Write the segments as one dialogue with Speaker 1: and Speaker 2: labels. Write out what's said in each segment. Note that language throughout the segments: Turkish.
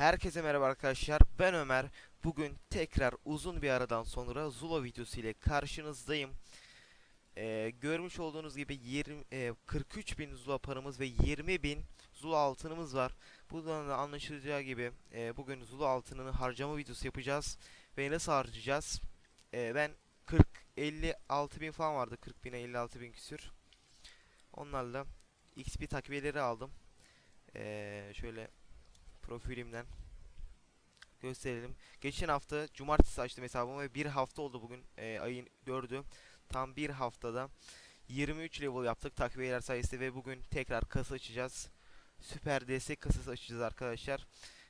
Speaker 1: Herkese merhaba arkadaşlar. Ben Ömer. Bugün tekrar uzun bir aradan sonra Zula videosu ile karşınızdayım. Ee, görmüş olduğunuz gibi 20 e, 43 bin Zula paramız ve 20 bin Zula altınımız var. Buradan da anlaşılacağı gibi e, bugün Zula altınını harcama videosu yapacağız. Ve nasıl harcayacağız? E, ben 40 56 bin falan vardı. 40 bine 56 bin küsür. Onlarla XP takviyeleri aldım. E, şöyle profilimden gösterelim. Geçen hafta cumartesi açtım hesabımı ve bir hafta oldu bugün e, ayın 4'ü. Tam bir haftada 23 level yaptık takviyeler sayesinde ve bugün tekrar kasa açacağız. Süper destek kasası açacağız arkadaşlar.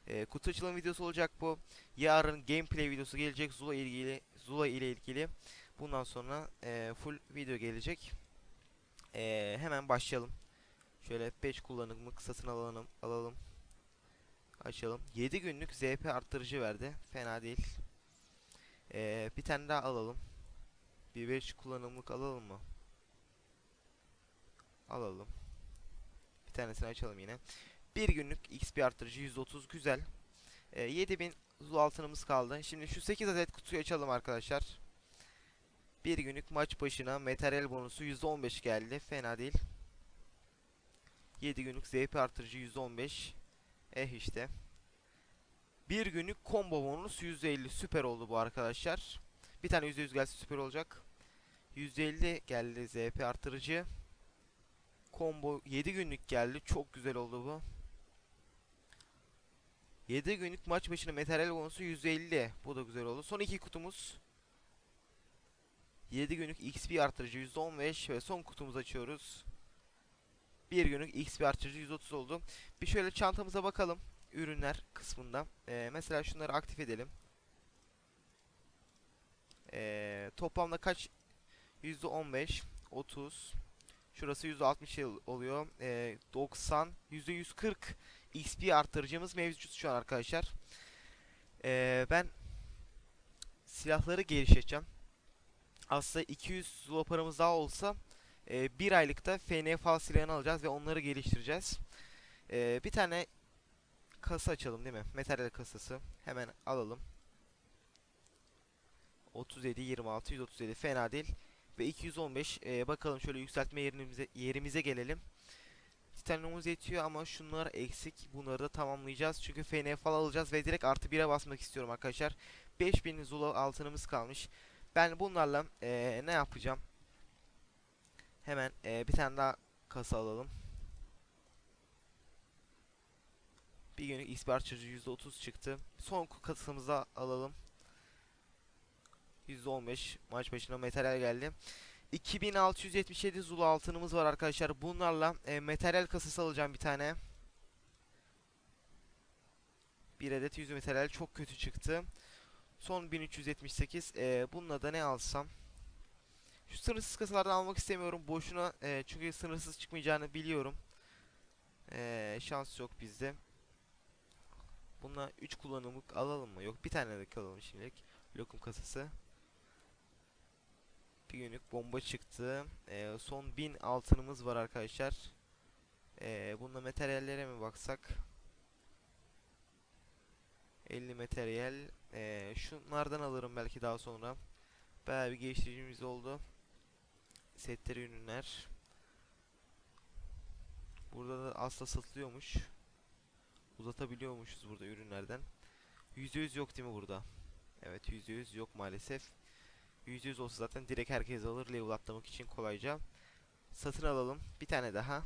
Speaker 1: E, kutu açılım videosu olacak bu. Yarın gameplay videosu gelecek Zula ilgili Zula ile ilgili. Bundan sonra e, full video gelecek. E, hemen başlayalım. Şöyle 5 kullanımlık satın alalım. alalım. Açalım. 7 günlük ZP arttırıcı verdi. Fena değil. Ee, bir tane daha alalım. Bir 5 kullanımlık alalım mı? Alalım. Bir tanesini açalım yine. Bir günlük XP arttırıcı 130 güzel. Ee, 7000 zul altınımız kaldı. Şimdi şu 8 adet kutuyu açalım arkadaşlar. Bir günlük maç başına materyal bonusu %15 geldi. Fena değil. 7 günlük ZP artırıcı %15. Eh işte. Bir günlük combo bonus %50 süper oldu bu arkadaşlar. Bir tane %100 gelse süper olacak. %50 geldi ZP artırıcı. Combo 7 günlük geldi. Çok güzel oldu bu. 7 günlük maç başına materyal bonusu %50. Bu da güzel oldu. Son iki kutumuz. 7 günlük XP artırıcı %15 ve son kutumuzu açıyoruz. Bir günlük XP artırıcı 130 oldu. Bir şöyle çantamıza bakalım. Ürünler kısmında. Ee, mesela şunları aktif edelim. Ee, toplamda kaç? %15, 30. Şurası %60 yıl oluyor. Ee, 90, %140 XP arttırıcımız mevcut şu an arkadaşlar. Ee, ben silahları geliştireceğim. Aslında 200 zula paramız daha olsa e, bir aylıkta FNFA silahını alacağız ve onları geliştireceğiz. E, bir tane kasa açalım değil mi? Materyal kasası. Hemen alalım. 37, 26, 137 fena değil. Ve 215 e, bakalım şöyle yükseltme yerimize, yerimize gelelim. Titanyumumuz yetiyor ama şunlar eksik. Bunları da tamamlayacağız. Çünkü FNFA alacağız ve direkt artı 1'e basmak istiyorum arkadaşlar. 5000 zula altınımız kalmış. Ben bunlarla e, ne yapacağım? Hemen e, bir tane daha kasa alalım. Bir günlük XP artırıcı %30 çıktı. Son kasamıza alalım. %15 maç başına materyal geldi. 2677 zulu altınımız var arkadaşlar. Bunlarla e, materyal kasası alacağım bir tane. Bir adet 100 materyal çok kötü çıktı. Son 1378. E, bununla da ne alsam? Şu sınırsız kasalardan almak istemiyorum. Boşuna e, çünkü sınırsız çıkmayacağını biliyorum. E, şans yok bizde. Bununla 3 kullanımlık alalım mı? Yok bir tane de alalım şimdilik. Lokum kasası. Bir günlük bomba çıktı. E, son 1000 altınımız var arkadaşlar. E, bununla materyallere mi baksak? 50 materyal. E, şunlardan alırım belki daha sonra. Bayağı bir geliştiricimiz oldu. Setleri ürünler. Burada da asla satılıyormuş. Uzatabiliyormuşuz burada ürünlerden. %100 yok değil mi burada? Evet %100 yok maalesef. %100 olsa zaten direkt herkes alır level atlamak için kolayca. Satın alalım. Bir tane daha.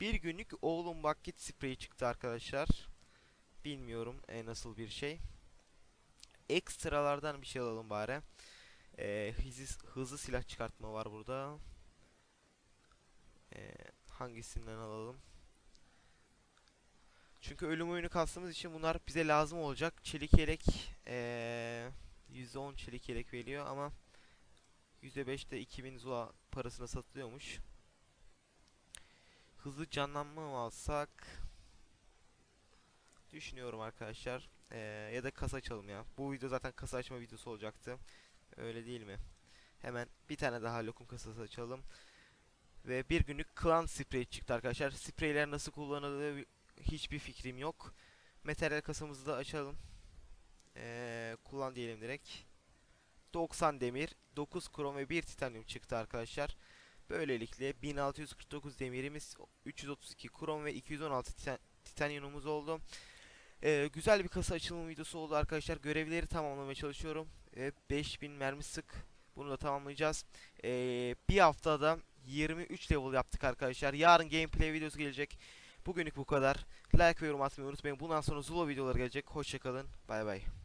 Speaker 1: Bir günlük oğlum bucket spreyi çıktı arkadaşlar. Bilmiyorum e, nasıl bir şey. Ekstralardan bir şey alalım bari. Ee, hızlı, hızlı silah çıkartma var burada. Ee, hangisinden alalım? Çünkü ölüm oyunu kastığımız için bunlar bize lazım olacak. Çelik yelek ee, %10 çelik yelek veriyor ama %5 de 2000 zula parasına satılıyormuş. Hızlı canlanma mı alsak? Düşünüyorum arkadaşlar. Ee, ya da kasa açalım ya. Bu video zaten kasa açma videosu olacaktı. Öyle değil mi? Hemen bir tane daha lokum kasası açalım. Ve bir günlük klan sprey çıktı arkadaşlar. Spreyler nasıl kullanıldığı hiçbir fikrim yok. Materyal kasamızı da açalım. Ee, kullan diyelim direkt. 90 demir, 9 krom ve 1 titanyum çıktı arkadaşlar. Böylelikle 1649 demirimiz, 332 krom ve 216 titan titanyumumuz oldu. Ee, güzel bir kasa açılım videosu oldu arkadaşlar. Görevleri tamamlamaya çalışıyorum. Ee, 5000 mermi sık. Bunu da tamamlayacağız. Ee, bir haftada 23 level yaptık arkadaşlar. Yarın gameplay videosu gelecek. Bugünlük bu kadar. Like ve yorum atmayı unutmayın. Bundan sonra Zula videoları gelecek. Hoşçakalın. Bay bay.